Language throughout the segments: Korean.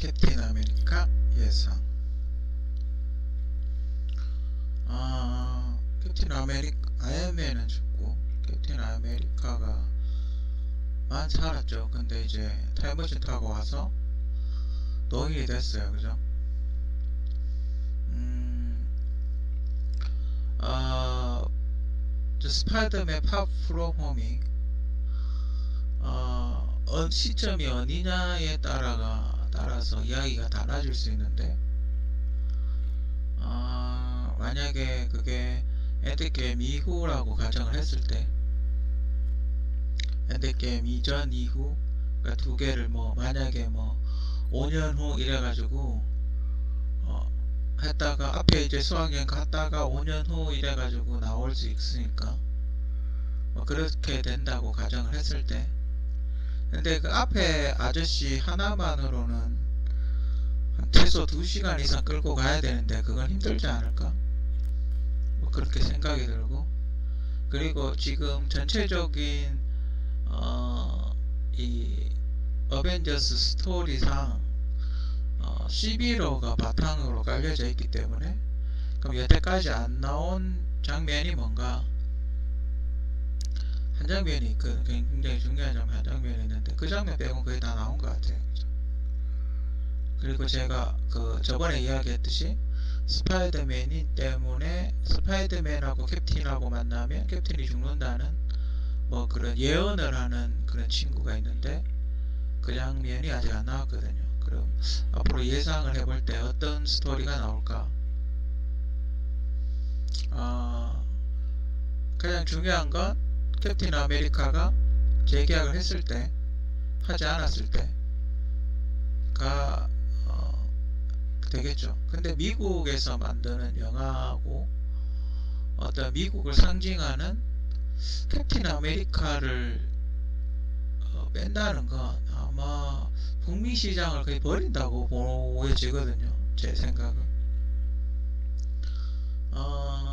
캡틴 아메리카 예상. 아 캡틴 아메리카 아이언맨은 죽고 캡틴 아메리카가 만 살았죠. 근데 이제 타임머신 타고 와서 노인이 됐어요. 그죠? 음, 아, 저 스파이더맨 팝 프롬 어, 어, 시점이 어디냐에 따라가 따라서 이야기가 달라질 수 있는데 어, 만약에 그게 엔드게임 이후라고 가정을 했을 때 엔드게임 이전 이후 그러니까 두 개를 뭐 만약에 뭐 5년 후 이래가지고 어, 했다가 앞에 이제 수학여행 갔다가 5년 후 이래가지고 나올 수 있으니까 뭐 그렇게 된다고 가정을 했을 때 근데 그 앞에 아저씨 하나만으로는 한 최소 2시간 이상 끌고 가야 되는데 그건 힘들지 않을까? 뭐 그렇게 생각이 들고 그리고 지금 전체적인 어, 이 어벤져스 스토리상 어, 11호가 바탕으로 깔려져 있기 때문에 그럼 여태까지 안 나온 장면이 뭔가 한 장면이 그 굉장히 중요한 장면 한 장면이 있는데 그 장면 빼고는 거의 다 나온 것 같아요. 그죠? 그리고 제가 그 저번에 이야기했듯이 스파이더맨이 때문에 스파이더맨하고 캡틴하고 만나면 캡틴이 죽는다는 뭐 그런 예언을 하는 그런 친구가 있는데 그 장면이 아직 안 나왔거든요. 그럼 앞으로 예상을 해볼 때 어떤 스토리가 나올까? 어, 가장 중요한 건 캡틴 아메리카가 재계약을 했을 때 하지 않았을 때가 어, 되겠죠. 근데 미국에서 만드는 영화하고 어떤 미국을 상징하는 캡틴 아메리카를 어, 뺀다는 건 아마 북미 시장을 거의 버린다고 보여지거든요. 제 생각은. 어,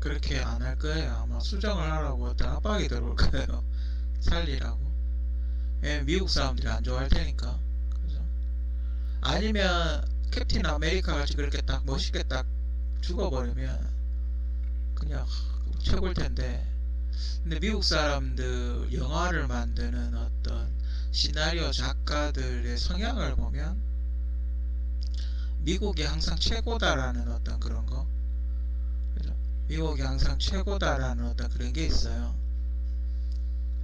그렇게 안 할 거예요. 아마 수정을 하라고 어떤 압박이 들어올 거예요. 살리라고. 예, 미국 사람들이 안 좋아할 테니까. 그죠? 아니면 캡틴 아메리카 같이 그렇게 딱 멋있게 딱 죽어버리면 그냥 최고일 텐데. 근데 미국 사람들 영화를 만드는 어떤 시나리오 작가들의 성향을 보면 미국이 항상 최고다라는 어떤 그런 거? 미국이 항상 최고다라는 어떤 그런 게 있어요.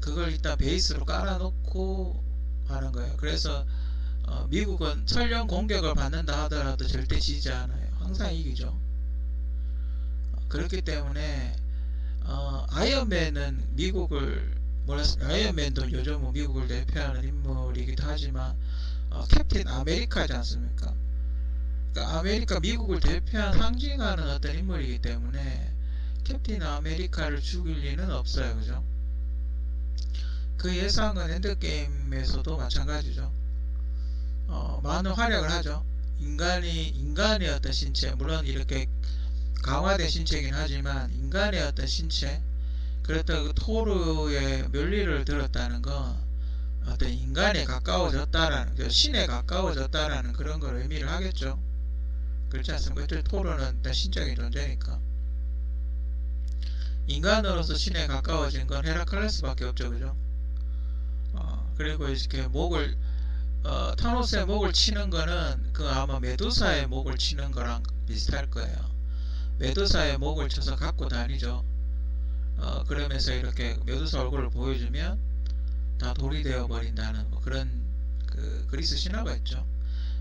그걸 일단 베이스로 깔아놓고 하는 거예요. 그래서 어, 미국은 설령 공격을 받는다 하더라도 절대 지지 않아요. 항상 이기죠. 어, 그렇기 때문에 어, 아이언맨은 미국을 몰랐 아이언맨도 요즘 뭐 미국을 대표하는 인물이기도 하지만 어, 캡틴 아메리카지 않습니까? 그러니까 아메리카 미국을 대표한 상징하는 어떤 인물이기 때문에 캡틴 아메리카를 죽일 리는 없어요, 그죠? 그 예상은 엔드게임에서도 마찬가지죠. 어, 많은 활약을 하죠. 인간이 인간의 어떤 신체 물론 이렇게 강화된 신체이긴 하지만 인간의 어떤 신체 그렇다고 토르의 멸리를 들었다는 건 어떤 인간에 가까워졌다라는 그 신에 가까워졌다라는 그런 걸 의미를 하겠죠. 그렇지 않습니까? 토르는 일단 신적인 존재니까 인간으로서 신에 가까워진 건 헤라클레스밖에 없죠, 그죠? 어, 그리고 이렇게 목을 어, 타노스의 목을 치는 거는 그 아마 메두사의 목을 치는 거랑 비슷할 거예요. 메두사의 목을 쳐서 갖고 다니죠. 어, 그러면서 이렇게 메두사 얼굴을 보여주면 다 돌이 되어 버린다는 뭐 그런 그 그리스 신화가 있죠.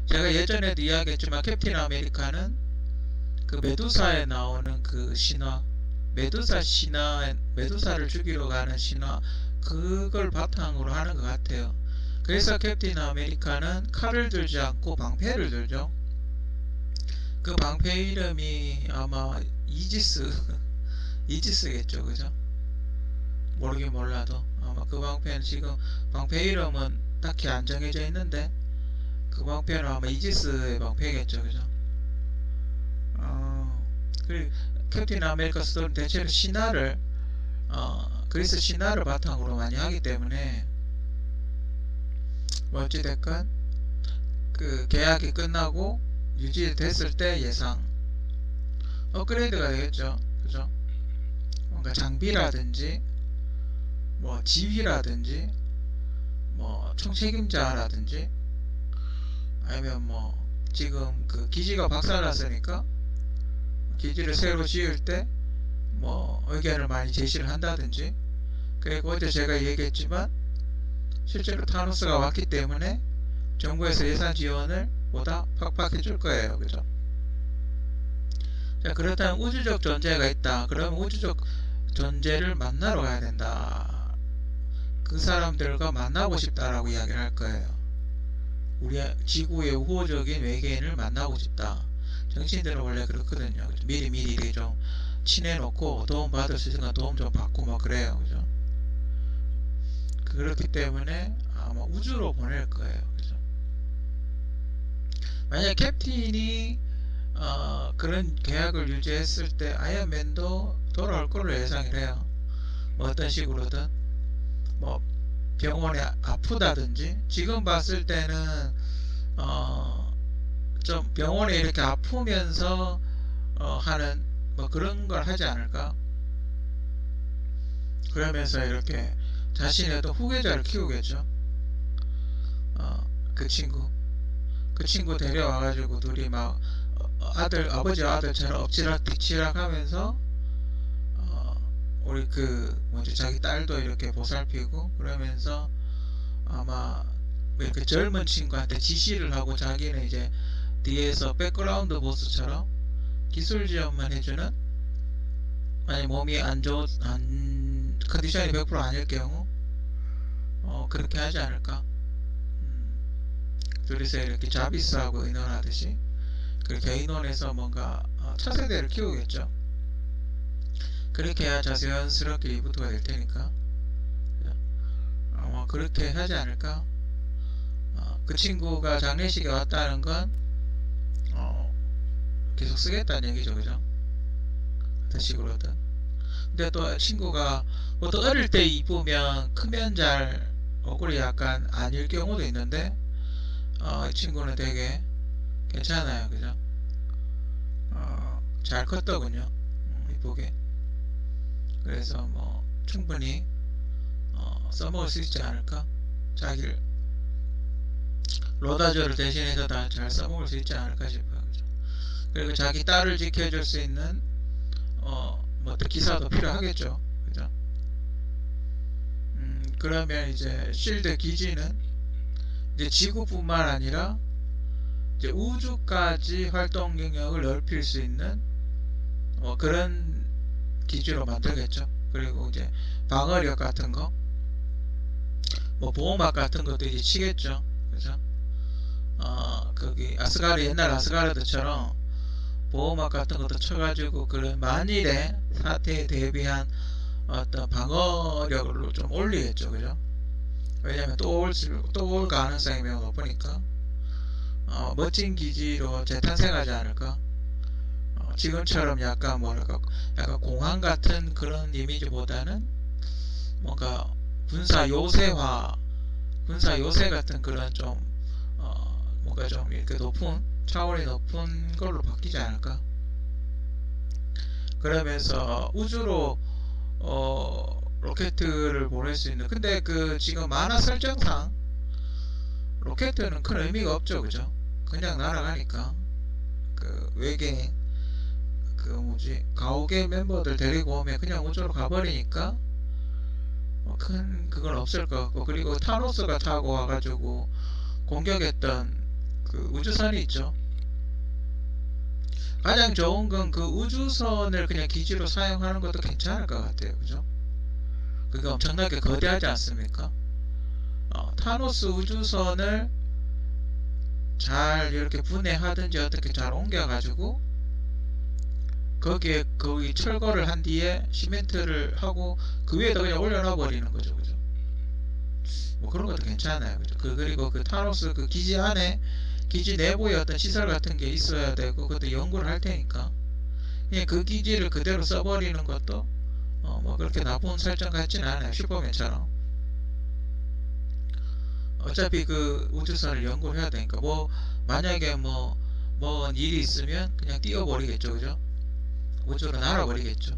제가 예전에도 이야기했지만 캡틴 아메리카는 그 메두사에 나오는 그 신화, 메두사 신화, 메두사를 죽이러 가는 신화 그걸 바탕으로 하는 것 같아요. 그래서 캡틴 아메리카는 칼을 들지 않고 방패를 들죠. 그 방패 이름이 아마 이지스 이지스겠죠 그죠 모르긴 몰라도 아마 그 방패는 지금 방패 이름은 딱히 안 정해져 있는데 그 방패는 아마 이지스의 방패겠죠 그죠 어, 그리고 캡틴 아메리카 스토리 대체로 신화를 어, 그리스 신화를 바탕으로 많이 하기 때문에 뭐 어찌됐건 그 계약이 끝나고 유지됐을 때 예상 업그레이드가 되겠죠. 그죠? 뭔가 장비라든지 뭐 지휘라든지 뭐 총책임자라든지 아니면 뭐 지금 그 기지가 박살났으니까 기지를 새로 지을 때 뭐 의견을 많이 제시를 한다든지 그리고 어제 제가 얘기했지만 실제로 타노스가 왔기 때문에 정부에서 예산 지원을 보다 팍팍 해줄 거예요. 그죠? 자, 그렇다면 우주적 존재가 있다. 그러면 우주적 존재를 만나러 가야 된다. 그 사람들과 만나고 싶다라고 이야기를 할 거예요. 우리 지구의 우호적인 외계인을 만나고 싶다. 정치인들은 원래 그렇거든요. 그죠? 미리 미리 이렇게 좀 친해놓고 도움 받을 수 있으면 도움 좀 받고 뭐 그래요. 그죠? 그렇기 때문에 아마 우주로 보낼 거예요. 그죠? 만약 캡틴이 어, 그런 계약을 유지했을 때 아이언맨도 돌아올 걸로 예상을 해요. 뭐 어떤 식으로든 뭐 병원에 아프다든지 지금 봤을 때는 어, 좀 병원에 이렇게 아프면서 어, 하는 뭐 그런 걸 하지 않을까? 그러면서 이렇게 자신의 또 후계자를 키우겠죠. 어, 그 친구. 그 친구 데려와가지고 둘이 막 어, 아들, 아버지와 아들처럼 엎치락 뒤치락 하면서 어, 우리 그 뭐지 자기 딸도 이렇게 보살피고 그러면서 아마 이렇게 젊은 친구한테 지시를 하고 자기는 이제 뒤에서 백그라운드 보스처럼 기술 지원만 해주는 만약 몸이 안 좋, 안, 컨디션이 100% 아닐 경우 어, 그렇게 하지 않을까? 음, 둘이서 이렇게 자비스하고 의논하듯이 그렇게 의논해서 뭔가 어, 차세대를 키우겠죠. 그렇게 해야 자연스럽게 이부터가 될 테니까. 아마 그렇게 하지 않을까? 어, 그 친구가 장례식에 왔다는 건 어, 계속 쓰겠다는 얘기죠 그죠? 어떤 식으로든 근데 또 친구가 보통 어릴 때 이쁘면 크면 잘 얼굴이 약간 아닐 경우도 있는데 어, 이 친구는 되게 괜찮아요 그죠? 어, 잘 컸더군요. 음, 이쁘게. 그래서 뭐 충분히 어, 써먹을 수 있지 않을까? 자기를 로다저를 대신해서 다 잘 써먹을 수 있지 않을까 싶어요 그리고 자기 딸을 지켜줄 수 있는 어, 뭐 어떤 기사도 필요하겠죠 그죠 음, 그러면 이제 실드 기지는 이제 지구뿐만 아니라 이제 우주까지 활동 영역을 넓힐 수 있는 뭐 그런 기지로 만들겠죠. 그리고 이제 방어력 같은 거, 뭐 보호막 같은 것도 이제 치겠죠. 그죠? 어, 거기 아스가르 옛날 아스가르드처럼 보호막 같은 것도 쳐가지고 그런 만일의 사태에 대비한 어떤 방어력을 좀 올리겠죠. 그죠? 왜냐면 또 올, 또올 가능성이 매우 높으니까 어, 멋진 기지로 재탄생하지 않을까? 어, 지금처럼 약간 뭐랄까 약간 공항 같은 그런 이미지보다는 뭔가 군사 요새화, 군사 요새 같은 그런 좀 어, 뭔가 좀 이렇게 높은 차원이 높은 걸로 바뀌지 않을까? 그러면서 우주로 어, 로켓을 보낼 수 있는 근데 그 지금 만화 설정상 로켓은 큰 의미가 없죠 그죠? 그냥 날아가니까. 그 외계인 그 뭐지? 가오계 멤버들 데리고 오면 그냥 우주로 가버리니까 뭐큰 그건 없을 것 같고 그리고 타노스가 타고 와가지고 공격했던 그 우주선이 있죠. 가장 좋은 건 그 우주선을 그냥 기지로 사용하는 것도 괜찮을 것 같아요. 그죠? 그게 엄청나게 거대하지 않습니까? 어, 타노스 우주선을 잘 이렇게 분해하든지 어떻게 잘 옮겨가지고 거기에 거기 철거를 한 뒤에 시멘트를 하고 그 위에다 그냥 올려놔 버리는 거죠, 그죠? 뭐 그런 것도 괜찮아요, 그죠? 그 그리고 그 타노스 그 기지 안에 기지 내부에 어떤 시설 같은 게 있어야 되고 그것도 연구를 할 테니까. 그냥 그 기지를 그대로 써버리는 것도 어, 뭐 그렇게 나쁜 설정 같지는 않아요, 슈퍼맨처럼. 어차피 그 우주선을 연구를 해야 되니까 뭐 만약에 뭐뭐 일이 있으면 그냥 띄워버리겠죠 그죠? 우주로 날아버리겠죠.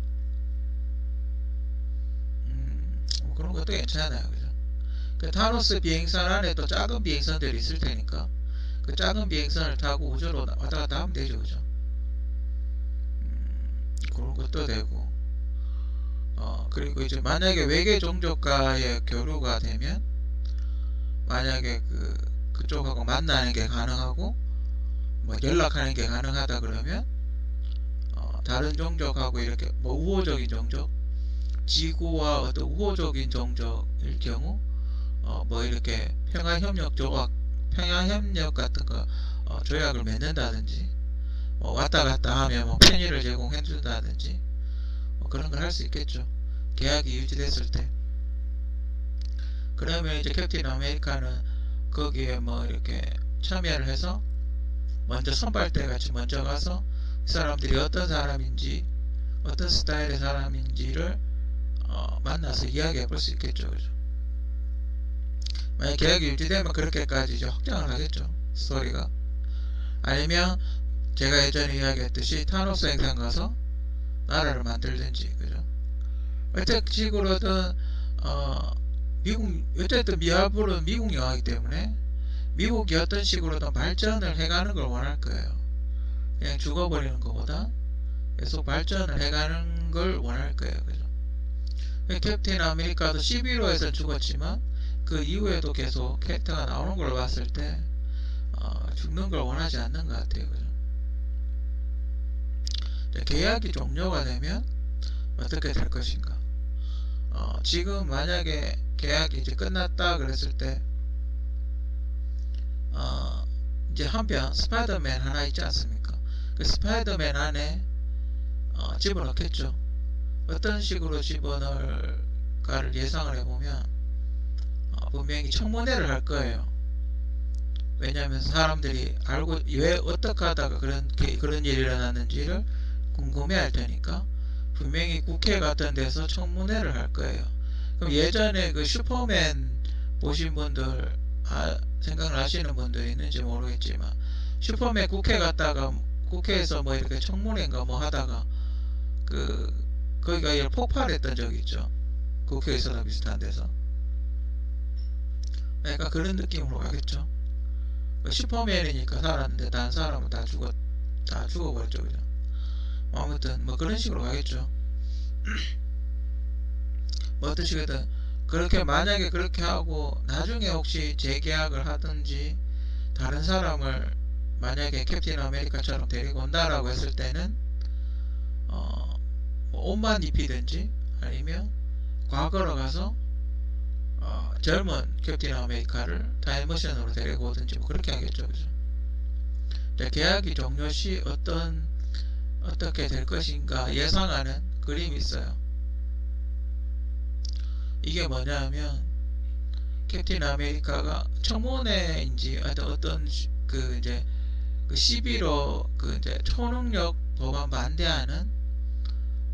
음, 뭐 그런 것도 괜찮아요 그죠? 그 타노스 비행선 안에 또 작은 비행선들이 있을 테니까 그 작은 비행선을 타고 우주로 나- 왔다 갔다 하면 되죠 그죠? 음, 그런 것도 되고. 어 그리고 이제 만약에 외계 종족과의 교류가 되면 만약에 그 그쪽하고 만나는 게 가능하고 뭐 연락하는 게 가능하다 그러면 어, 다른 종족하고 이렇게 뭐 우호적인 종족 지구와 어떤 우호적인 종족일 경우 어, 뭐 이렇게 평화협력 조약 평화협력 같은 거 어, 조약을 맺는다든지 뭐 왔다 갔다 하면 뭐 편의를 제공해 준다든지 뭐 그런 걸 할 수 있겠죠. 계약이 유지됐을 때. 그러면 이제 캡틴 아메리카는 거기에 뭐 이렇게 참여를 해서 먼저 선발대 같이 먼저 가서 이 사람들이 어떤 사람인지 어떤 스타일의 사람인지를 어, 만나서 이야기해 볼 수 있겠죠 그죠 만약 계약이 유지되면 그렇게까지 이제 확장을 하겠죠 스토리가 아니면 제가 예전에 이야기했듯이 타노스 행성 가서 나라를 만들든지 그죠 어떤 식으로든 어 미국 어쨌든 미아불은 미국 영화이기 때문에 미국이 어떤 식으로든 발전을 해가는 걸 원할 거예요. 그냥 죽어버리는 것보다 계속 발전을 해가는 걸 원할 거예요. 그죠? 캡틴 아메리카도 11호에서 죽었지만 그 이후에도 계속 캐릭터가 나오는 걸 봤을 때 어, 죽는 걸 원하지 않는 것 같아요. 그죠? 자, 계약이 종료가 되면 어떻게 될 것인가? 어, 지금 만약에 계약이 이제 끝났다 그랬을 때 어, 이제 한편 스파이더맨 하나 있지 않습니까? 그 스파이더맨 안에 어, 집어넣겠죠. 어떤 식으로 집어넣을까를 예상을 해보면 어, 분명히 청문회를 할 거예요. 왜냐하면 사람들이 알고 왜 어떻게 하다가 그런 게- 그런 일이 일어났는지를 궁금해할 테니까 분명히 국회 같은 데서 청문회를 할 거예요. 그럼 예전에 그 슈퍼맨 보신 분들 아, 생각나시는 분들 있는지 모르겠지만 슈퍼맨 국회 갔다가 국회에서 뭐 이렇게 청문회인가 뭐 하다가 그 거기가 폭발했던 적 있죠. 국회에서나 비슷한 데서. 그러니까 그런 느낌으로 가겠죠. 그 슈퍼맨이니까 살았는데 다른 사람은 다 죽었 다 죽어버렸죠, 그죠? 뭐 아무튼 뭐 그런 식으로 가겠죠. 뭐 어떤 식이든 그렇게 만약에 그렇게 하고 나중에 혹시 재계약을 하든지 다른 사람을 만약에 캡틴 아메리카처럼 데리고 온다라고 했을 때는 어, 뭐 옷만 입히든지 아니면 과거로 가서 어, 젊은 캡틴 아메리카를 타임머신으로 데리고 오든지 뭐 그렇게 하겠죠 그죠? 자, 계약이 종료 시 어떤 어떻게 될 것인가 예상하는 그림이 있어요. 이게 뭐냐면 캡틴 아메리카가 청문회인지 어떤 시- 그 이제 그 11호 그 이제 초능력 법안 반대하는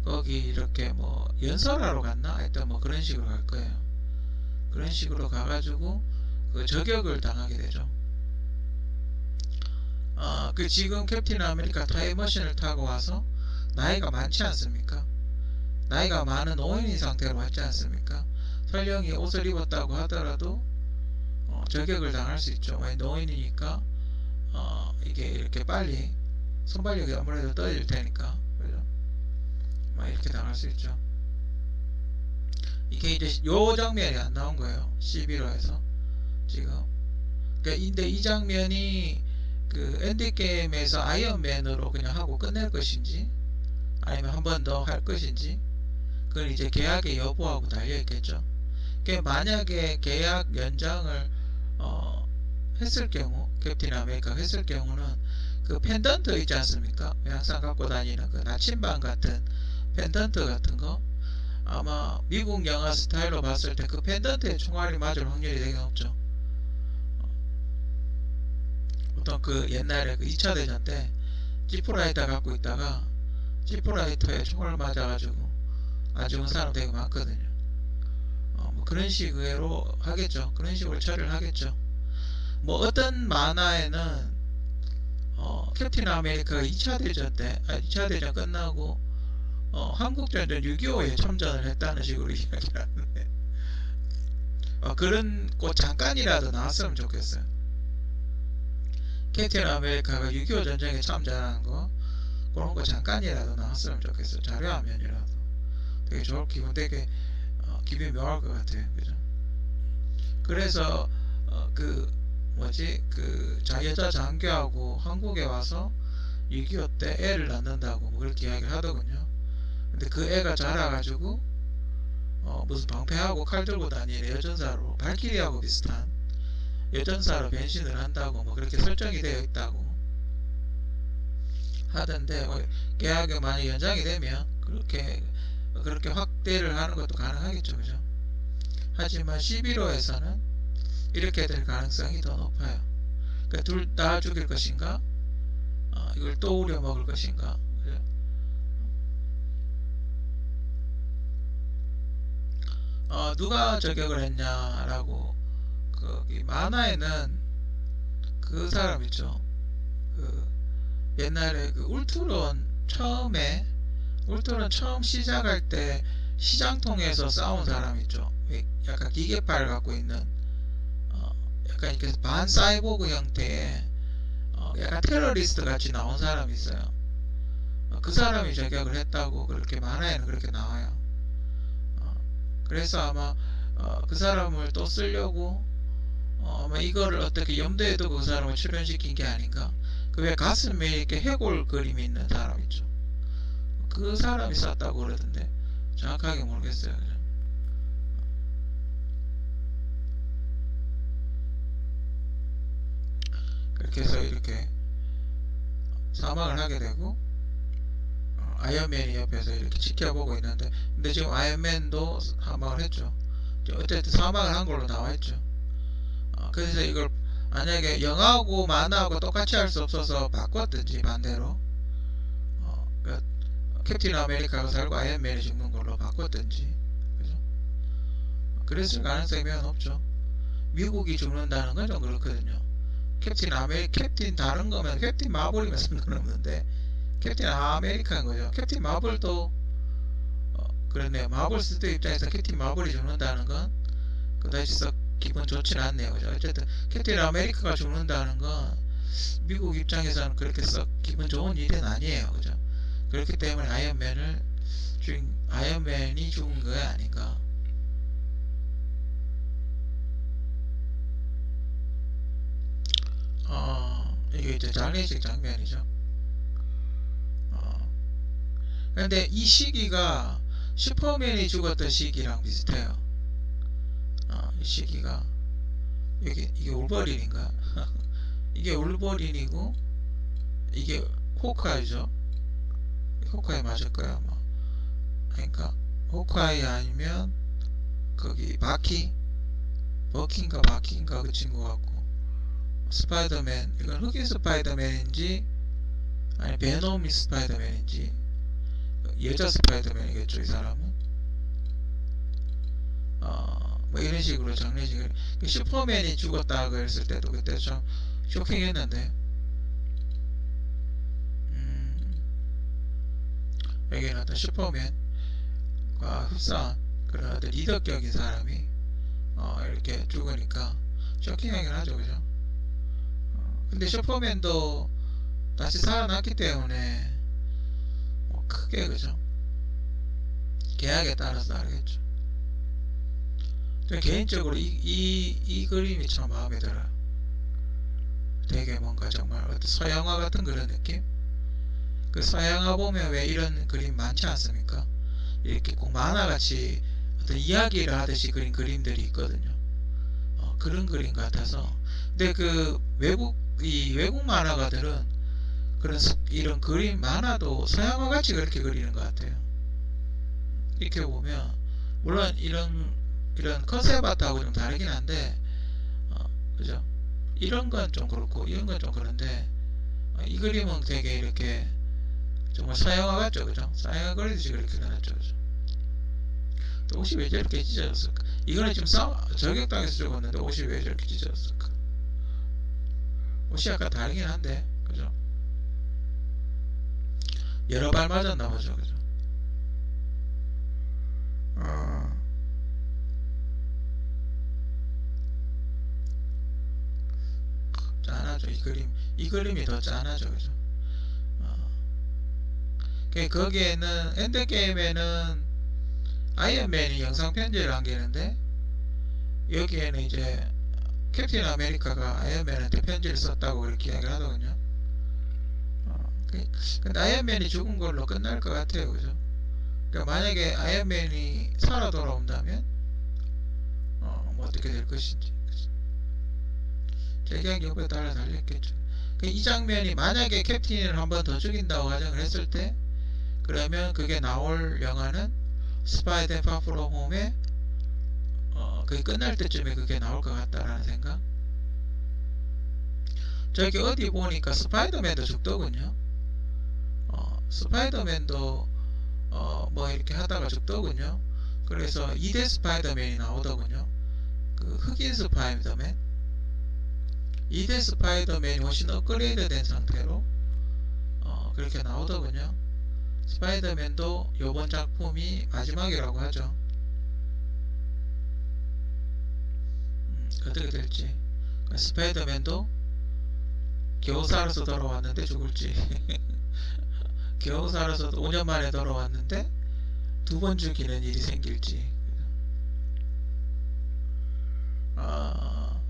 거기 이렇게 뭐 연설하러 갔나? 하여튼 뭐 그런 식으로 갈 거예요. 그런 식으로 가가지고 그 저격을 당하게 되죠. 아, 그 지금 캡틴 아메리카 타임머신을 타고 와서 나이가 많지 않습니까? 나이가 많은 노인인 상태로 왔지 않습니까? 설령 이 옷을 입었다고 하더라도 어, 저격을 당할 수 있죠. 왜 노인이니까 어, 이게 이렇게 빨리 손발력이 아무래도 떨어질 테니까 그죠? 막 이렇게 당할 수 있죠. 이게 이제 요 장면이 안 나온 거예요. 11호에서 지금. 그러니까 근데 이 장면이 그 엔드 게임에서 아이언맨으로 그냥 하고 끝낼 것인지 아니면 한 번 더 할 것인지 그건 이제 계약의 여부하고 달려 있겠죠. 그 만약에 계약 연장을 어, 했을 경우 캡틴 아메리카 했을 경우는 그 펜던트 있지 않습니까? 항상 갖고 다니는 그 나침반 같은 펜던트 같은 거 아마 미국 영화 스타일로 봤을 때 그 펜던트에 총알이 맞을 확률이 되게 높죠. 어떤 그 옛날에 그 2차 대전 때 지프라이터 갖고 있다가 지프라이터에 총알 맞아가지고 안 죽은 사람 되게 많거든요. 어, 뭐뭐 그런 식으로 하겠죠. 그런 식으로 처리를 하겠죠. 뭐 어떤 만화에는 어, 캡틴 아메리카가 2차 대전 때, 아, 2차 대전 끝나고 어, 한국전쟁 6.25에 참전을 했다는 식으로 이야기를 하는데 어, 그런 거 잠깐이라도 나왔으면 좋겠어요. 캡틴 아메리카가 6.25 전쟁에 참전한 거 그런 거 잠깐이라도 나왔으면 좋겠어요. 자료화면이라도 되게 좋을 기분 되게 어, 기분이 묘할 것 같아요. 그죠? 그래서 어, 그 뭐지 그 자, 여자 장교하고 한국에 와서 6.25 때 애를 낳는다고 뭐 그렇게 이야기를 하더군요. 근데 그 애가 자라가지고 어, 무슨 방패하고 칼 들고 다니는 여전사로 발키리하고 비슷한 여전사로 변신을 한다고 뭐 그렇게 설정이 되어 있다고 하던데 뭐 계약이 만약 연장이 되면 그렇게 그렇게 확대를 하는 것도 가능하겠죠, 그죠? 하지만 11호에서는 이렇게 될 가능성이 더 높아요. 그러니까 둘 다 죽일 것인가? 어, 이걸 또 우려 먹을 것인가? 그죠? 어, 누가 저격을 했냐라고 거기 만화에는 그 사람 있죠. 그 옛날에 그 울트론 처음에 울트론 처음 시작할 때 시장통에서 싸운 사람 있죠. 왜 약간 기계팔 갖고 있는 어, 약간 이렇게 반 사이보그 형태의 어, 약간 테러리스트 같이 나온 사람이 있어요. 어, 그 사람이 저격을 했다고 그렇게 만화에는 그렇게 나와요. 어, 그래서 아마 어, 그 사람을 또 쓰려고 어, 아마 이거를 어떻게 염두에 두고 그 사람을 출연시킨 게 아닌가. 그 왜 가슴에 이렇게 해골 그림이 있는 사람 있죠. 그 사람이 쐈다고 그러던데 정확하게 모르겠어요. 그죠? 그렇게 해서 이렇게 사망을 하게 되고 어, 아이언맨이 옆에서 이렇게 지켜보고 있는데 근데 지금 아이언맨도 사망을 했죠. 어쨌든 사망을 한 걸로 나와 있죠. 어, 그래서 이걸 만약에 영화하고 만화하고 똑같이 할 수 없어서 바꿨든지 반대로 어, 그 캡틴 아메리카가 살고 아이언맨이 죽는 걸로 바꿨든지 그죠? 그랬을 가능성이 매우 높죠. 미국이 죽는다는 건 좀 그렇거든요. 캡틴 아메리 캡틴 다른 거면 캡틴 마블이면 상관없는데 캡틴 아메리카인 거죠. 캡틴 마블도 어, 그렇네요. 마블 스튜디오 입장에서 캡틴 마블이 죽는다는 건 그다지 썩 기분 좋지는 않네요. 그죠? 어쨌든 캡틴 아메리카가 죽는다는 건 미국 입장에서는 그렇게 썩 기분 좋은 일은 아니에요. 그죠? 그렇기 때문에 아이언맨을 죽인 아이언맨이 죽은 거 아닌가. 어, 이게 이제 장례식 장면이죠. 어, 근데 이 시기가 슈퍼맨이 죽었던 시기랑 비슷해요. 어, 이 시기가 이게 이게 울버린인가? 이게 울버린이고 이게 호크아이죠. 호크아이 맞을 거야 아마. 그러니까 호크아이 아니면 거기 바키 버키인가 바키인가 그 친구 같고 스파이더맨 이건 흑인 스파이더맨인지 아니 베놈이 스파이더맨인지 여자 스파이더맨이겠죠 이 사람은? 어뭐 이런 식으로 장례식을 그 슈퍼맨이 죽었다 그랬을 때도 그때 좀 쇼킹했는데. 음 여기는 어떤 슈퍼맨과 흡사한 그런 어떤 리더격인 사람이 어 이렇게 죽으니까 쇼킹하긴 하죠 그죠? 근데 슈퍼맨도 다시 살아났기 때문에 뭐 크게 그죠? 계약에 따라서 다르겠죠. 개인적으로 이, 이, 이 그림이 참 마음에 들어요. 되게 뭔가 정말 서양화 같은 그런 느낌? 그 서양화 보면 왜 이런 그림 많지 않습니까? 이렇게 꼭 만화같이 어떤 이야기를 하듯이 그린 그림들이 있거든요. 어, 그런 그림 같아서. 근데 그 외국 이 외국 만화가들은 그런 이런 그림 만화도 서양화 같이 그렇게 그리는 것 같아요. 이렇게 보면 물론 이런 이런 컨셉 아트하고 좀 다르긴 한데 어, 그죠? 이런 건 좀 그렇고 이런 건 좀 그런데 어, 이 그림은 되게 이렇게 정말 서양화 같죠, 그죠? 서양화 그리듯이 그렇게 그렸죠, 그죠? 또 옷이 왜 저렇게 찢어졌을까? 이거는 지금 싸 저격당해서 죽었는데 옷이 왜 저렇게 찢어졌을까? 옷이 약간 다르긴 한데, 그죠? 여러 발 맞았나 보죠, 그죠? 어, 짠하죠, 이 그림. 이 그림이 더 짠하죠, 그죠? 어. 그 거기에는 엔드게임에는 아이언맨이 영상 편지를 남기는데 여기에는 이제 캡틴 아메리카가 아이언맨한테 편지를 썼다고 그렇게 이야기를 하더군요. 근데 아이언맨이 죽은 걸로 끝날 것 같아요, 그죠? 그러니까 만약에 아이언맨이 살아 돌아온다면 어, 뭐 어떻게 될 것인지. 재계약 여부에 따라 달렸겠죠. 그이 장면이 만약에 캡틴을 한 번 더 죽인다고 가정을 했을 때 그러면 그게 나올 영화는 스파이더 파프로 홈에 어, 그게 끝날 때쯤에 그게 나올 것 같다라는 생각. 저기 어디 보니까 스파이더맨도 죽더군요. 어, 스파이더맨도 어, 뭐 이렇게 하다가 죽더군요. 그래서 2대 스파이더맨이 나오더군요. 그 흑인 스파이더맨. 2대 스파이더맨이 훨씬 업그레이드 된 상태로 어, 그렇게 나오더군요. 스파이더맨도 요번 작품이 마지막이라고 하죠. 음, 어떻게 될지. 스파이더맨도 겨우 살아서 돌아왔는데 죽을지. 겨우 살아서 5년 만에 돌아왔는데 두 번 죽이는 일이 생길지. 아,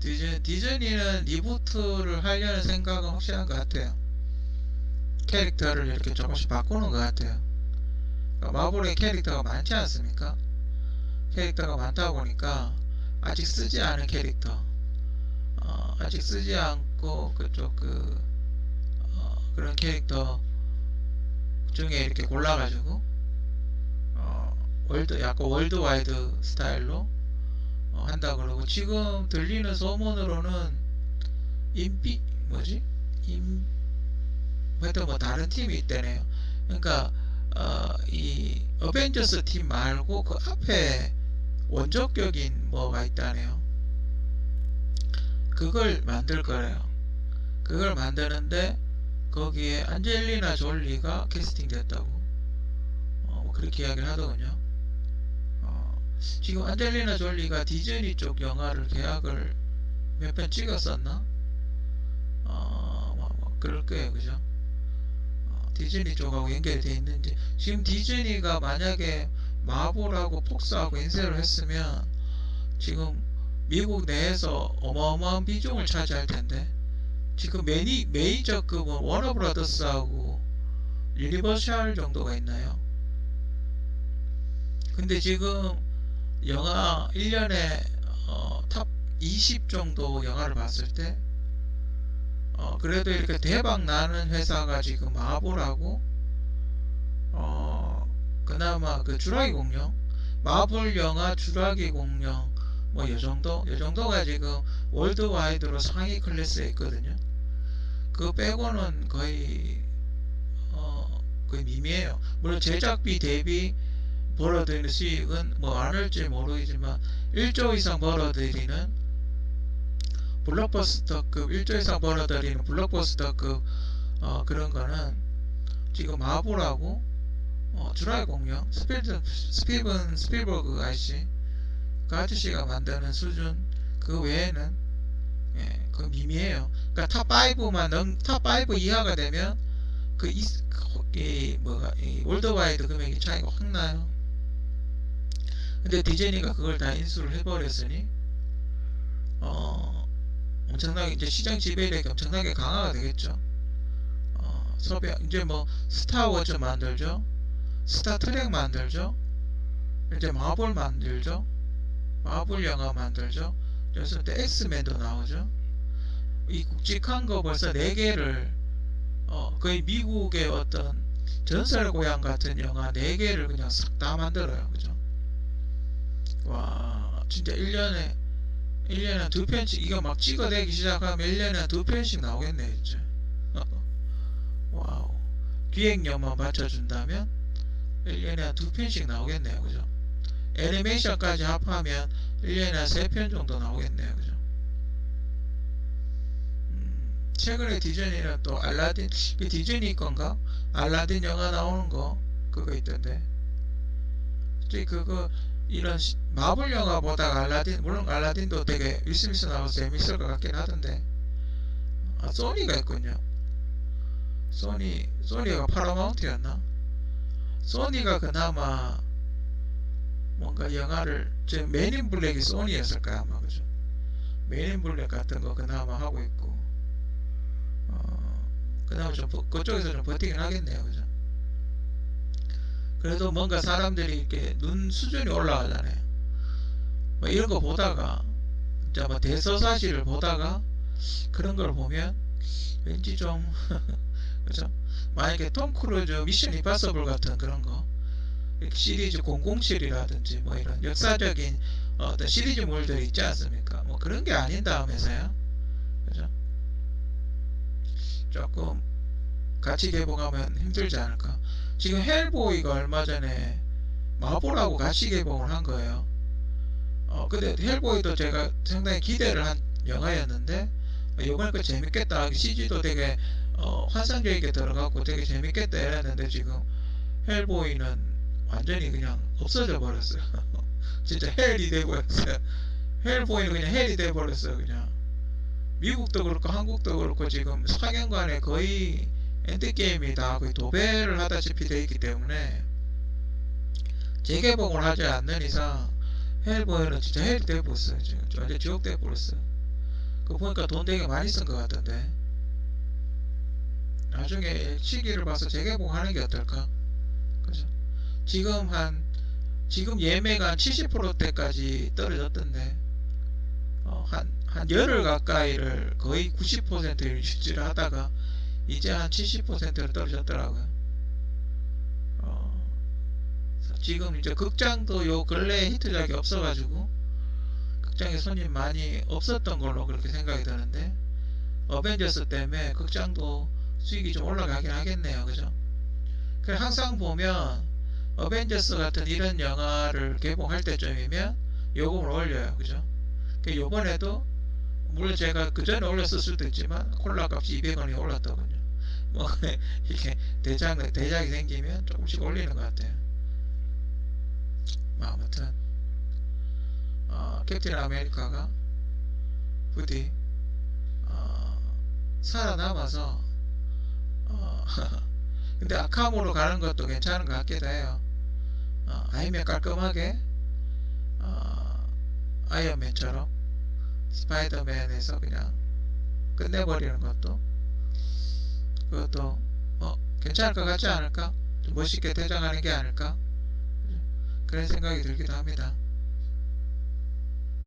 디즈, 디즈니는 리부트를 하려는 생각은 확실한 것 같아요. 캐릭터를 이렇게 조금씩 바꾸는 것 같아요. 그러니까 마블의 캐릭터가 많지 않습니까? 캐릭터가 많다 보니까 아직 쓰지 않은 캐릭터, 어, 아직 쓰지 않고 그쪽 그 어, 그런 캐릭터 중에 이렇게 골라가지고 어, 월드 약간 월드와이드 스타일로 어, 한다 그러고 지금 들리는 소문으로는 인비 뭐지 인 하여튼 뭐 다른 팀이 있다네요. 그러니까 어, 이 어벤져스 팀 말고 그 앞에 원조격인 뭐가 있다네요. 그걸 만들 거래요. 그걸 만드는데 거기에 안젤리나 졸리가 캐스팅 됐다고 어, 뭐 그렇게 이야기를 하더군요. 어, 지금 안젤리나 졸리가 디즈니 쪽 영화를 계약을 몇 편 찍었었나? 어, 뭐, 뭐 그럴 거예요, 그죠? 디즈니 쪽하고 연결이 돼 있는지 지금 디즈니가 만약에 마블하고 폭스하고 인쇄를 했으면 지금 미국 내에서 어마어마한 비중을 차지할 텐데 지금 메니, 메이저급은 워너브라더스하고 유니버셜 정도가 있나요? 근데 지금 영화 1년에 어, 탑20 정도 영화를 봤을 때 어, 그래도 이렇게 대박 나는 회사가 지금 마블하고 어, 그나마 그 주라기 공룡 마블 영화 주라기 공룡 뭐 요 정도 요 정도가 지금 월드와이드로 상위 클래스에 있거든요. 그 빼고는 거의 어, 거의 미미해요. 물론 제작비 대비 벌어들이는 수익은 뭐안 할지 모르겠지만 1조 이상 벌어들이는 블록버스터급 1조 이상 벌어들이는 블록버스터급 어, 그런 거는 지금 마블하고 어, 주라기 공룡 스필드, 스피븐 스필버그 아저씨 그 아저씨가 만드는 수준 그 외에는 예, 그 미미해요. 그러니까 탑 5만 넘, 탑5 이하가 되면 그 이, 이 뭐가 이 월드와이드 금액이 차이가 확 나요. 근데 디즈니가 그걸 다 인수를 해버렸으니 어 엄청나게 이제 시장 지배력이 엄청나게 강화가 되겠죠. 어, 섭외 이제 뭐 스타워즈 만들죠. 스타트랙 만들죠. 이제 마블 만들죠. 마블 영화 만들죠. 그래서 또 엑스맨도 나오죠. 이 굵직한 거 벌써 4개를 어, 거의 미국의 어떤 전설 고향 같은 영화 4개를 그냥 싹 다 만들어요. 그죠? 와, 진짜 1년에 1년에 두 편씩 이거 막 찍어내기 시작하면 1년에 두 편씩 나오겠네 진짜 와우 기획료만 받쳐준다면 1년에 한두 편씩 나오겠네요. 그죠? 애니메이션까지 합하면 1년에 한세편 정도 나오겠네요. 그죠? 음, 최근에 디즈니는 또 알라딘, 이 디즈니 건가? 알라딘 영화 나오는 거, 그거 있던데. 그거, 이런 시- 마블 영화 보다가 알라딘, 물론 알라딘도 되게 윌스미스 나와서 재밌을 것 같긴 하던데. 아, 소니가 있군요. 소니, 소니가 파라마운트였나? 소니가 그나마 뭔가 영화를 저 맨인 블랙이 소니였을 거야 아마 그죠? 맨인 블랙 같은 거 그나마 하고 있고 어 그나마 좀 버- 그쪽에서 좀 버티긴 하겠네요 그죠? 그래도 뭔가 사람들이 이렇게 눈 수준이 올라가잖아요 뭐 이런 거 보다가 진짜 뭐 대서사실을 보다가 그런 걸 보면 왠지 좀 그죠? 만약에 톰 크루즈 미션 임파서블 같은 그런 거 시리즈 007이라든지 뭐 이런 역사적인 어떤 시리즈물들이 있지 않습니까? 뭐 그런 게 아닌 다음에서요. 그죠? 조금 같이 개봉하면 힘들지 않을까? 지금 헬보이가 얼마 전에 마블하고 같이 개봉을 한 거예요. 어, 근데 헬보이도 제가 상당히 기대를 한 영화였는데 이번에 그 재밌겠다. CG도 되게 어, 환상적이게 들어가고 되게 재밌겠다 이랬는데 지금 헬보이는 완전히 그냥 없어져 버렸어요. 진짜 헬이 돼버렸어요. 헬보이는 그냥 헬이 돼버렸어요. 그냥 미국도 그렇고 한국도 그렇고 지금 상영관에 거의 엔드게임이 다 거의 도배를 하다시피 돼 있기 때문에 재개봉을 하지 않는 이상 헬보이는 진짜 헬이 돼버렸어요. 지금 완전 지옥 돼버렸어요. 그 보니까 돈 되게 많이 쓴 것 같던데. 나중에 시기를 봐서 재개봉하는 게 어떨까? 그죠? 지금 한 지금 예매가 한 70%대까지 떨어졌던데 어, 한, 한 열흘 가까이를 거의 90%를 유지를 하다가 이제 한 70%로 떨어졌더라고요. 어, 지금 이제 극장도 요 근래에 히트작이 없어가지고 극장에 손님 많이 없었던 걸로 그렇게 생각이 드는데 어벤져스 때문에 극장도 수익이 좀 올라가긴 하겠네요. 그죠? 그 항상 보면 어벤져스 같은 이런 영화를 개봉할 때쯤이면 요금을 올려요. 그죠? 그 요번에도 물론 제가 그 전에 올렸을 수도 있지만 콜라 값이 200원이 올랐더군요. 뭐 이렇게 대작 대작이 생기면 조금씩 올리는 것 같아요. 뭐 아무튼 어, 캡틴 아메리카가 부디 어, 살아남아서 어, 근데 아캄으로 가는 것도 괜찮은 것 같기도 해요. 어, 아니면 깔끔하게 어, 아이언맨처럼 스파이더맨에서 그냥 끝내버리는 것도 그것도 어, 괜찮을 것 같지 않을까? 좀 멋있게 대장하는 게 아닐까? 그런 생각이 들기도 합니다.